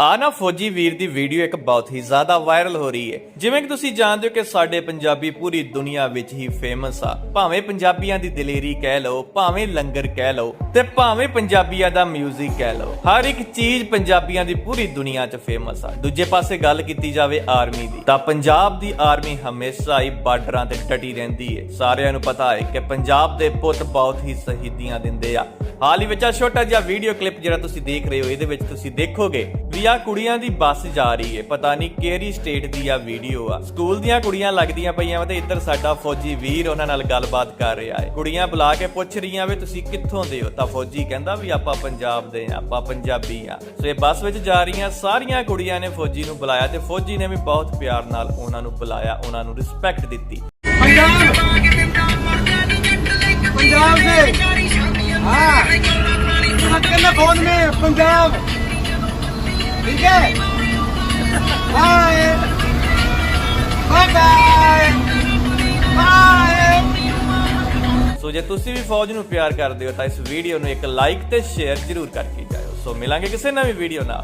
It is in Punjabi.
ਆ ਨਾ ਫੌਜੀ ਵੀਰ ਦੀ ਵੀਡੀਓ ਇੱਕ ਬਹੁਤ ਹੀ ਜ਼ਿਆਦਾ ਵਾਇਰਲ ਹੋ ਰਹੀ ਹੈ। ਜਿਵੇਂ ਕਿ ਤੁਸੀਂ ਜਾਣਦੇ ਹੋ ਕਿ ਸਾਡੇ ਪੰਜਾਬੀ ਪੂਰੀ ਦੁਨੀਆ ਵਿੱਚ ਹੀ ਫੇਮਸ ਆ। ਭਾਵੇਂ ਪੰਜਾਬੀਆਂ ਦੀ ਦਲੇਰੀ ਕਹਿ ਲਓ, ਭਾਵੇਂ ਲੰਗਰ ਕਹਿ ਲਓ ਤੇ ਭਾਵੇਂ ਪੰਜਾਬੀਆਂ ਦਾ 뮤직 ਕਹਿ ਲਓ, ਹਰ ਇੱਕ ਚੀਜ਼ ਪੰਜਾਬੀਆਂ ਦੀ ਪੂਰੀ ਦੁਨੀਆ 'ਚ ਫੇਮਸ ਆ। ਦੂਜੇ ਪਾਸੇ ਗੱਲ ਕੀਤੀ ਜਾਵੇ ਆਰਮੀ ਦੀ, ਤਾਂ ਪੰਜਾਬ ਦੀ ਆਰਮੀ ਹਮੇਸ਼ਾ ਹੀ ਬਾਰਡਰਾਂ ਤੇ ਡਟੀ ਰਹਿੰਦੀ ਹੈ। ਸਾਰਿਆਂ ਨੂੰ ਪਤਾ ਹੈ ਕਿ ਪੰਜਾਬ ਦੇ ਪੁੱਤ ਬਹੁਤ ਹੀ ਸ਼ਹੀਦੀਆਂ ਦਿੰਦੇ ਆ। ਹਾਲ ਹੀ ਵਿੱਚ ਆ ਛੋਟਾ ਜਿਹਾ ਵੀਡੀਓ ਕਲਿੱਪ ਜਿਹੜਾ ਤੁਸੀਂ ਦੇਖ ਰਹੇ ਹੋ, ਇਹਦੇ ਵਿੱਚ ਤੁਸੀਂ ਦੇਖੋਗੇ ਵੀ ਆ ਕੁੜੀਆਂ ਦੀ ਬੱਸ ਜਾ ਰਹੀ ਹੈ। ਪਤਾ ਨਹੀਂ ਕਿਹੜੀ ਸਟੇਟ ਦੀ ਆ ਵੀਡੀਓ ਆ। ਸਕੂਲ ਦੀਆਂ ਕੁੜੀਆਂ ਲੱਗਦੀਆਂ ਪਈਆਂ ਤੇ ਇੱਧਰ ਸਾਡਾ ਫੌਜੀ ਵੀਰ ਉਹਨਾਂ ਨਾਲ ਗੱਲਬਾਤ ਕਰ ਰਿਹਾ ਹੈ। ਕੁੜੀਆਂ ਬੁਲਾ ਕੇ ਪੁੱਛ ਰਹੀਆਂ ਵੀ ਤੁਸੀਂ ਕਿੱਥੋਂ ਦੇ ਹੋ? ਤਾਂ ਫੌਜੀ ਕਹਿੰਦਾ ਵੀ ਆਪਾਂ ਪੰਜਾਬ ਦੇ ਆ ਆਪਾਂ ਪੰਜਾਬੀ ਆ ਸੋ ਇਹ ਬੱਸ ਵਿੱਚ ਜਾ ਰਹੀਆਂ ਸਾਰੀਆਂ ਕੁੜੀਆਂ ਨੇ ਫੌਜੀ ਨੂੰ ਬੁਲਾਇਆ ਤੇ ਫੌਜੀ ਨੇ ਵੀ ਬਹੁਤ ਪਿਆਰ ਨਾਲ ਉਹਨਾਂ ਨੂੰ ਬੁਲਾਇਆ, ਉਹਨਾਂ ਨੂੰ ਰਿਸਪੈਕਟ ਦਿੱਤੀ। मत करना फोन में पंजाब ठीक है bye bye bye bye so ਜੇ ਤੁਸੀਂ ਵੀ ਫੌਜ ਨੂੰ ਪਿਆਰ ਕਰਦੇ ਹੋ ਤਾਂ ਇਸ ਵੀਡੀਓ ਨੂੰ ਇੱਕ ਲਾਈਕ ਤੇ ਸ਼ੇਅਰ ਜ਼ਰੂਰ ਕਰਕੇ ਜਾਇਓ ਸੋ ਮਿਲਾਂਗੇ ਕਿਸੇ ਨਵੀਂ ਵੀਡੀਓ ਨਾਲ